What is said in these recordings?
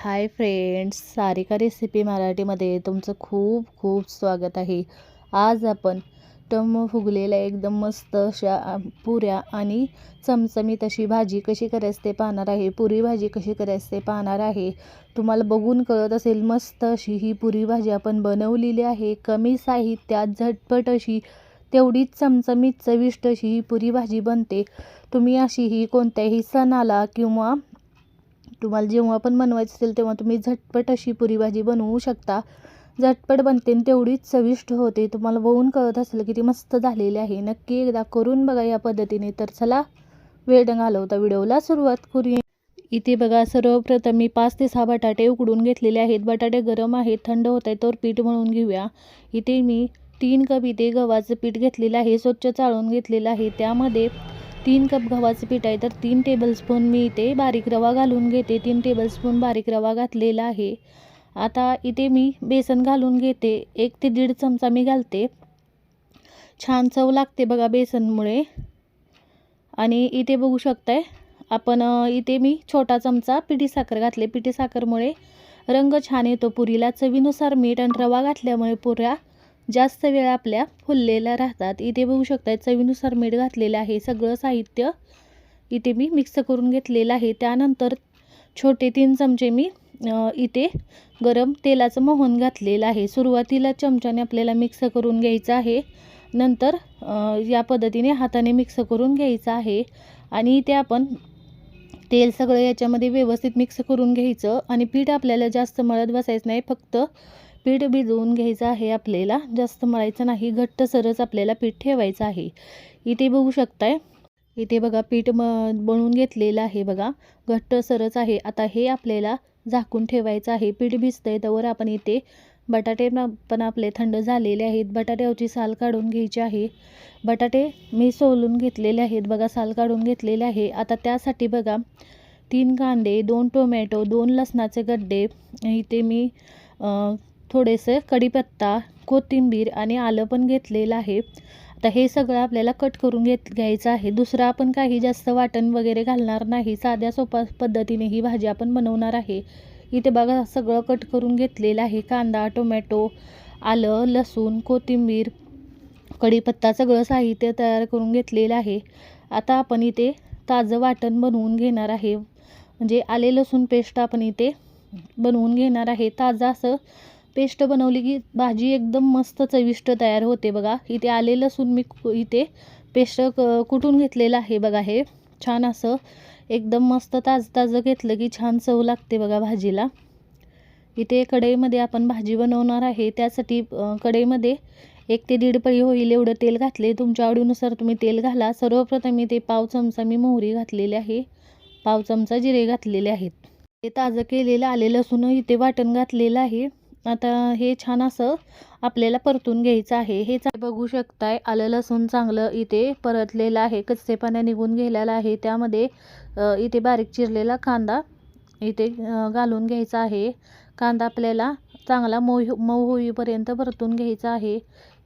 Hi friends Sarika recipe मराठीमध्ये तुमचं खूप खूप स्वागत आहे. आज आपण टम फुगलेल्या एकदम मस्त अशा पुऱ्या आणि चमचमीत अशी भाजी कशी करायची ते पाहणार आहे. पुरी भाजी कशी करायची ते पाहणार आहे. तुम्हाला बघून कळत असेल मस्त अशी ही पुरी भाजी आपण बनवलेली आहे. कमी साहित्यात झटपट अशी तेवढीच चमचमीत चविष्ट अशी ही पुरी भाजी बनते. तुम्ही अशी ही कोणत्याही सणाला किंवा तुम्हाला जेव्हा पण बनवायचं असेल तेव्हा तुम्ही झटपट अशी पुरी भाजी बनवू शकता. झटपट बनते आणि तेवढीच चविष्ट होते. तुम्हाला बघून कळत असेल किती मस्त झालेली आहे. नक्की एकदा करून बघा या पद्धतीने. तर चला वेळ घालवता व्हिडिओला सुरुवात करूया. इथे बघा सर्वप्रथम मी पाच ते सहा बटाटे उकडून घेतलेले आहेत. बटाटे गरम आहेत थंड होत आहे तर पीठ मळून घेऊया. इथे मी तीन कप इथे गव्हाचं पीठ घेतलेलं आहे. स्वच्छ चाळून घेतलेलं आहे. त्यामध्ये तीन कप गव्हाचं पीठ आहे तर तीन टेबलस्पून मी इथे बारीक रवा घालून घेते. तीन टेबलस्पून बारीक रवा घातलेला आहे. आता इथे मी बेसन घालून घेते. एक ते दीड चमचा मी घालते. छान चव लागते बघा बेसनमुळे. आणि इथे बघू शकताय आपण इथे मी छोटा चमचा पिठी साखर घातले. पिठी साखरमुळे रंग छान येतो. पुरीला चवीनुसार मीठ आणि रवा घातल्यामुळे पुऱ्या जास्त वेळ आपल्या फुललेल्या राहतात. इथे बघू शकता चवीनुसार मीठ घातलेलं आहे. सगळं साहित्य इथे मी मिक्स करून घेतलेलं आहे. त्यानंतर छोटे तीन चमचे मी इथे गरम तेलाचं मोहन घातलेलं आहे. सुरुवातीला चमच्याने आपल्याला मिक्स करून घ्यायचं आहे. नंतर या पद्धतीने हाताने मिक्स करून घ्यायचं आहे. आणि इथे आपण तेल सगळं याच्यामध्ये व्यवस्थित मिक्स करून घ्यायचं. आणि पीठ आपल्याला जास्त मळत बसायचं नाही. फक्त पीठ भिजवून घ्यायचं आहे आपल्याला. जास्त मळायचं नाही. घट्ट सरच आपल्याला पीठ ठेवायचं आहे. इथे बघू शकताय. इथे बघा पीठ म बनवून घेतलेलं आहे बघा. घट्ट सरच आहे. आता हे आपल्याला झाकून ठेवायचं आहे. पीठ भिजतंय त्यावर आपण इथे बटाटे पण आपले थंड झालेले आहेत. बटाट्यावरची साल काढून घ्यायची आहे. बटाटे मी सोलून घेतलेले आहेत बघा. साल काढून घेतलेले आहे. आता त्यासाठी बघा तीन कांदे दोन टोमॅटो दोन लसणाचे गड्डे. इथे मी थोडेसे कढीपत्ता कोथिंबीर आणि आलं पण घेतलेलं आहे. आता हे सगळं आपल्याला कट करून घेत घ्यायचं आहे. दुसरं आपण काही जास्त वाटण वगैरे घालणार नाही. साध्या सोपा पद्धतीने ही भाजी आपण बनवणार आहे. इथे बघा सगळं कट करून घेतलेलं आहे. कांदा टोमॅटो आलं लसूण कोथिंबीर कढीपत्ता सगळं साहित्य तयार करून घेतलेलं आहे. आता आपण इथे ताजं वाटण बनवून घेणार आहे. म्हणजे आले लसूण पेस्ट आपण इथे बनवून घेणार आहे. ताजं असं पेस्ट बनवली की भाजी एकदम मस्त चविष्ट तयार होते बघा. इथे आले लसूण मी कु- इथे पेस्ट क कुटून घेतलेलं आहे बघा हे. छान असं एकदम मस्त ताजं ताजं घेतलं की छान चव लागते बघा भाजीला. इथे कढईमध्ये आपण भाजी बनवणार आहे. त्यासाठी कढईमध्ये एक ते दीड पळी होईल एवढं तेल घातले. तुमच्या आवडीनुसार तुम्ही तेल घाला. सर्वप्रथम इथे पाव चमचा मी मोहरी घातलेली आहे. पाव चमचा जिरे घातलेले आहेत. ते ताजं केलेलं आले लसूण इथे वाटण घातलेलं आहे. आता हे छान असं आपल्याला परतून घ्यायचं आहे. हे बघू शकताय आलं लसूण चांगलं इथे परतलेलं आहे. कच्चेपणा निघून गेलेला आहे. त्यामध्ये इथे बारीक चिरलेला कांदा इथे घालून घ्यायचा आहे. कांदा आपल्याला चांगला मऊ मऊ होईपर्यंत परतून घ्यायचा आहे.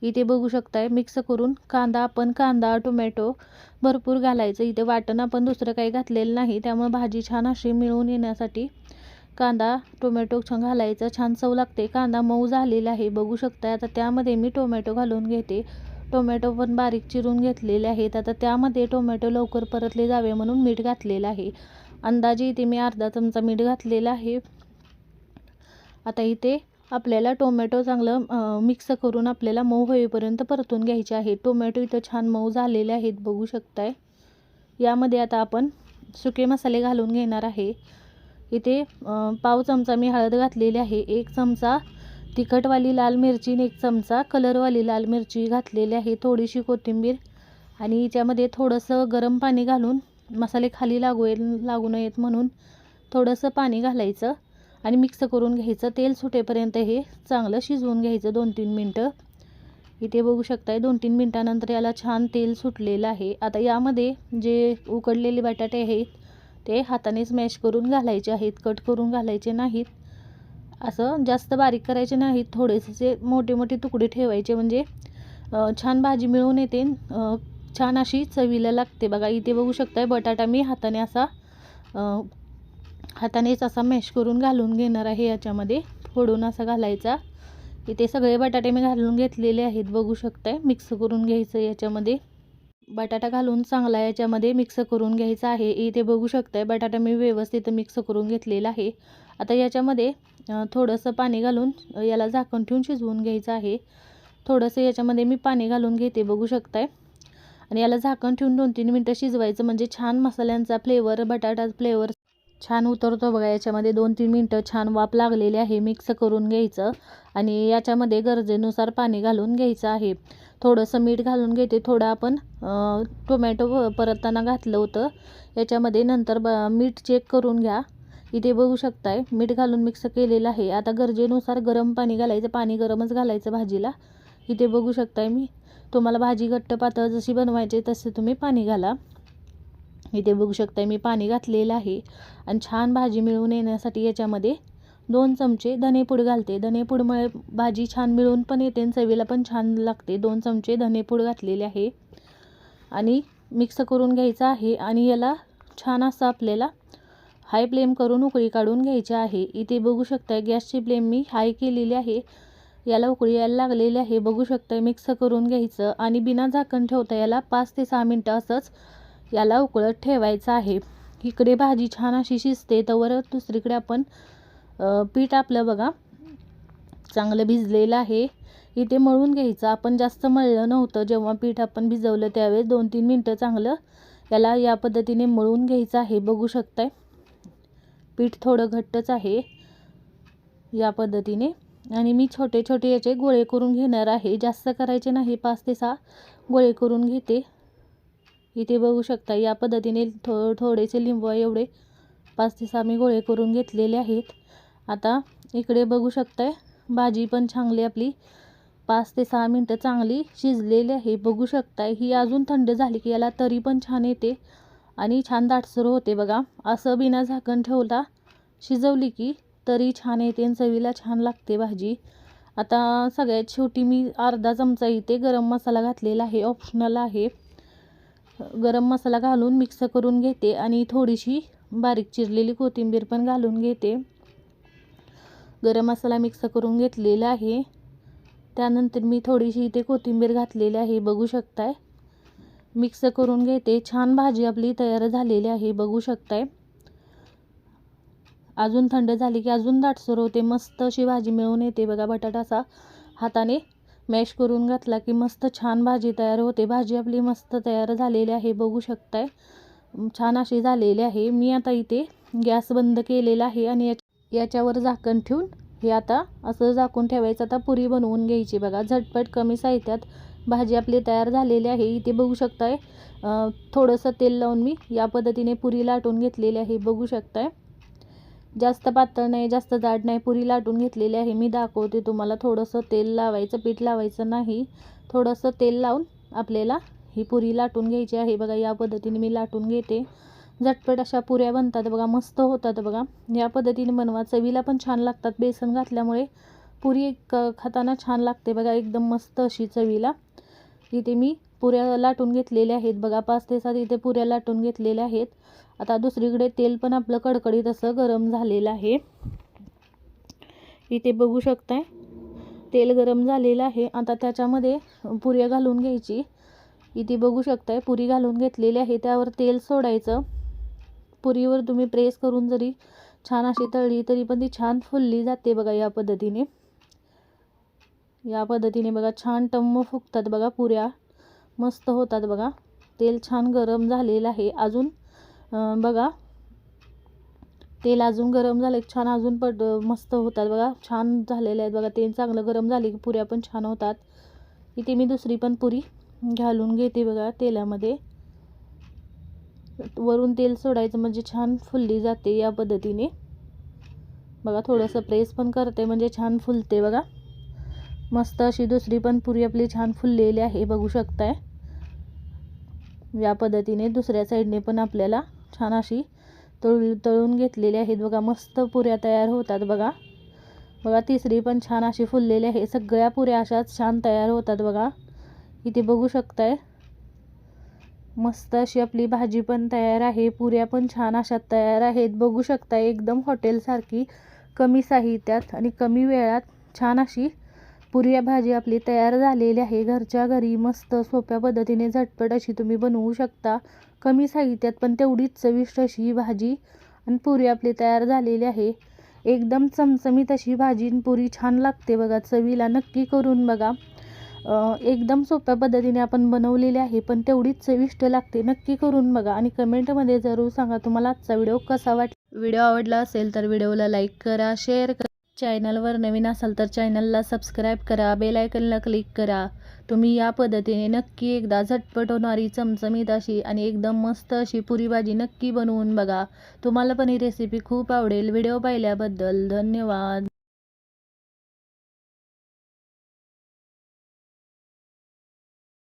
इथे बघू शकताय मिक्स करून कांदा आपण कांदा टोमॅटो भरपूर घालायचं. इथे वाटण आपण दुसरं काही घातलेलं नाही. त्यामुळे भाजी छान अशी मिळून येण्यासाठी कांदा टोमॅटो छान घालायचं छान चव लागते. कांदा मऊ झालेला आहे बघू शकताय. आता त्यामध्ये मी टोमॅटो घालून घेते. टोमॅटो पण बारीक चिरून घेतलेले आहेत. आता त्यामध्ये टोमॅटो लवकर परतले जावे म्हणून मीठ घातलेलं आहे. अंदाजे इथे मी अर्धा चमचा मीठ घातलेलं आहे. आता इथे आपल्याला टोमॅटो चांगलं मिक्स करून आपल्याला मऊ होईपर्यंत परतून घ्यायचे आहे. टोमॅटो इथं छान मऊ झालेले आहेत बघू शकताय. यामध्ये आता आपण सुके मसाले घालून घेणार आहे. इथे पाव चमचा मी हळद घातलेली आहे एक चमचा तिखटवाली लाल मिरची आणि एक चमचा कलरवाली लाल मिरची घातलेली आहे थोडीशी कोथिंबीर आणि याच्यामध्ये थोडंसं गरम पाणी घालून मसाले खाली लागू लागू नयेत म्हणून थोडंसं पाणी घालायचं आणि मिक्स करून घ्यायचं. तेल सुटेपर्यंत हे चांगलं शिजवून घ्यायचं दोन तीन मिनटं. इथे बघू शकताय दोन तीन मिनटानंतर याला छान तेल सुटलेलं आहे. आता यामध्ये जे उकडलेले बटाटे आहेत ते हाताने स्मॅश करून घालायचे आहेत कट करून घालायचे नाहीत. असं जास्त बारीक करायचे नाहीत थोडेसे मोठे मोठे तुकडे ठेवायचे. म्हणजे छान भाजी मिळून येते. छान अशी चवीला लागते. बघा इथे बघू शकताय बटाटा मी हाताने असा हातानेच असा मॅश करून घालून घेणार आहे याच्यामध्ये. फोडून असा घालायचा. इथे सगळे बटाटे मी घालून घेतलेले आहेत. बघू शकताय मिक्स करून घ्यायचं याच्यामध्ये. बटाटा घालून चांगला याच्यामध्ये मिक्स करून घ्यायचा आहे. इथे बघू शकताय बटाटा मी व्यवस्थित मिक्स करून घेतलेला आहे. आता याच्यामध्ये थोडंसं पाणी घालून याला झाकण ठेवून शिजवून घ्यायचं आहे. थोडंसं याच्यामध्ये मी पाणी घालून घेते बघू शकताय. आणि याला झाकण ठेवून दोन तीन मिनटं शिजवायचं म्हणजे छान मसाल्यांचा फ्लेवर बटाटा फ्लेवर छान उतरतो बघा. याच्यामध्ये दोन तीन मिनटं छान वाफ लागलेली आहे मिक्स करून घ्यायचं. आणि याच्यामध्ये गरजेनुसार पाणी घालून घ्यायचं आहे. थोडंसं मीठ घालून घेते. थोडं आपण टोमॅटो परतताना घातलं होतं. याच्यामध्ये नंतर ब मीठ चेक करून घ्या. इथे बघू शकताय मीठ घालून मिक्स केलेलं आहे. आता गरजेनुसार गरम पाणी घालायचं. पाणी गरमच घालायचं भाजीला. इथे बघू शकताय मी. तुम्हाला भाजी घट्ट पातळ जशी बनवायची तसे तुम्ही पाणी घाला. इथे बघू शकताय मी पाणी घातलेलं आहे. आणि छान भाजी मिळून येण्यासाठी याच्यामध्ये दोन चमचे धनेपूड घालते. धनेपूडमुळे भाजी छान मिळून पण येते आणि चवीला पण छान लागते. दोन चमचे धनेपूड घातलेले आहे. आणि मिक्स करून घ्यायचं आहे आणि याला छान असं आपल्याला हाय फ्लेम करून उकळी काढून घ्यायची आहे. इथे बघू शकताय गॅसची फ्लेम मी हाय केलेली आहे. याला उकळी यायला लागलेली आहे. बघू शकताय मिक्स करून घ्यायचं आणि बिना झाकण ठेवता याला पाच ते सहा मिनटं असंच याला उकळत ठेवायचं आहे. इकडे भाजी छान अशी शिजते. तर दुसरीकडे आपण पीठ आपलं बघा. चांगलं भिजलेलं आहे. इथे मळून घ्यायचं. आपण जास्त मळलं नव्हतं. जेव्हा पीठ आपण भिजवलं त्यावेळेस दोन तीन मिनटं चांगलं याला या पद्धतीने मळून घ्यायचं आहे. बघू शकताय. पीठ थोडं घट्टच आहे या पद्धतीने. आणि मी छोटे छोटे याचे गोळे करून घेणार आहे. जास्त करायचे नाही. पाच ते सहा गोळे करून घेते. इथे बघू शकता या पद्धतीने थो थोडेसे लिंबू एवढे पाच ते सहा मी गोळे करून घेतलेले आहेत. आता इकडे बघू शकताय भाजी पण चांगली आपली. पाच ते सहा मिनटं चांगली शिजलेली आहे बघू शकताय. ही अजून थंड झाली की याला तरी पण छान येते. आणि छान दाटसर होते बघा. असं बिना झाकण ठेवता शिजवली की तरी छान येते आणि चवीला छान लागते भाजी. आता सगळ्यात शेवटी मी अर्धा चमचा इथे गरम मसाला घातलेला आहे ऑप्शनल आहे. गरम मसाला घालून मिक्स करून घेते आणि थोडीशी बारीक चिरलेली कोथिंबीर पण घालून घेते. गरम मसाला मिक्स करून घेतलेला आहे. त्यानंतर मी थोडीशी इथे कोथिंबीर घातलेली आहे बघू शकताय. मिक्स करून घेते. छान भाजी आपली तयार झालेली आहे बघू शकताय. अजून थंड झाली की अजून दाटसर होते मस्त अशी भाजी मिळून येते बघा बटाटाचा हाताने. मॅश करून घातला की मस्त छान भाजी तयार होते. भाजी आपली मस्त तयार झालेली आहे बघू शकताय. छान अशी झालेली आहे. मी आता इथे गॅस बंद केलेला आहे आणि याच्यावर झाकण ठेवून हे आता असं झाकून ठेवायचं. आता पुरी बनवून घ्यायची बघा. झटपट कमी साहित्यात भाजी आपली तयार झालेली आहे. इथे बघू शकताय थोडंसं तेल लावून मी या पद्धतीने पुरी लाटून घेतलेली आहे. बघू शकताय. जास्त पातळ नाही जास्त जाड नाही. पुरी लाटून घेतलेली आहे. मी दाखवते तुम्हाला. थोडंसं तेल लावायचं पीठ लावायचं नाही. थोडंसं तेल लावून आपल्याला ही पुरी लाटून घ्यायची आहे. बघा या पद्धतीने मी लाटून घेते. झटपट अशा पुऱ्या बनतात. बघा मस्त होतात बघा. या पद्धतीने बनवा. चवीला पण छान लागतात. बेसन घातल्यामुळे पुरी एक खाताना छान लागते बघा. एकदम मस्त अशी चवीला. इथे मी पुऱ्या लाटून घेतलेल्या आहेत. बघा पाच ते सात इथे पुऱ्या लाटून घेतलेल्या आहेत. आता दुसरीकडे तेल पण आपलं कडकडीत असं गरम झालेलं आहे. इथे बघू शकताय तेल गरम झालेलं आहे. आता त्याच्यामध्ये पुऱ्या घालून घ्यायची. इथे बघू शकताय पुरी घालून घेतलेली आहे. त्यावर तेल सोडायचं. पुरीवर तुम्ही प्रेस करून जरी छान अशी तळली तरी पण ती छान फुलली जाते बघा या पद्धतीने. या पद्धतीने बघा छान टम्म फुगतात बघा पुऱ्या. मस्त होतात बघा. तेल छान गरम झालेलं आहे. अजून बघा. तेल अजून गरम झालं की छान अजून पट मस्त होतात बघा. छान झालेले आहेत बघा. तेल चांगलं गरम झाले की पुऱ्या पण छान होतात. इथे मी दुसरी पण पुरी घालून घेते बघा तेलामध्ये. वरून तेल सोडायचं म्हणजे छान फुलली जाते या पद्धतीने. बघा थोडंसं प्रेस पण करते म्हणजे छान फुलते बघा. मस्त अशी दुसरी पण पुरी आपली छान फुललेली आहे बघू शकताय. या पद्धतीने दुसऱ्या साईडने पण आपल्याला छान अशी तळ तळून घेतलेली आहेत बघा. मस्त पुऱ्या तयार होतात बघा. बघा तिसरी पण छान अशी फुललेली आहे. सगळ्या पुऱ्या अशाच छान तयार होतात बघा. इथे बघू शकताय. मस्त अशी आपली भाजी पण तयार आहे पुऱ्या पण छान अशा तयार आहेत. बघू शकता एकदम हॉटेलसारखी कमी साहित्यात आणि कमी वेळात छान अशी पुऱ्या भाजी आपली तयार झालेली आहे घरच्या घरी. मस्त सोप्या पद्धतीने झटपट अशी तुम्ही बनवू शकता. कमी साहित्यात पण तेवढीच चविष्ट अशी ही भाजी आणि पुरी आपली तयार झालेली आहे. एकदम चमचमीत अशी भाजी आणि पुरी छान लागते बघा चवीला नक्की करून बघा. एकदम सोप्या पद्धतीने आपण बनवलेली आहे पण तेवढीच चविष्ट लागते. नक्की करून बघा आणि कमेंटमध्ये जरूर सांगा तुम्हाला आजचा व्हिडिओ कसा वाट व्हिडिओ आवडला असेल तर व्हिडिओला लाईक करा शेअर करा. चॅनलवर नवीन असाल तर चॅनलला सबस्क्राईब करा बेल आयकनला क्लिक करा. तुम्ही या पद्धतीने नक्की एकदा झटपट होणारी चमचमीत अशी आणि एकदम मस्त अशी पुरी भाजी नक्की बनवून बघा. तुम्हाला पण ही रेसिपी खूप आवडेल. व्हिडिओ पाहिल्याबद्दल धन्यवाद.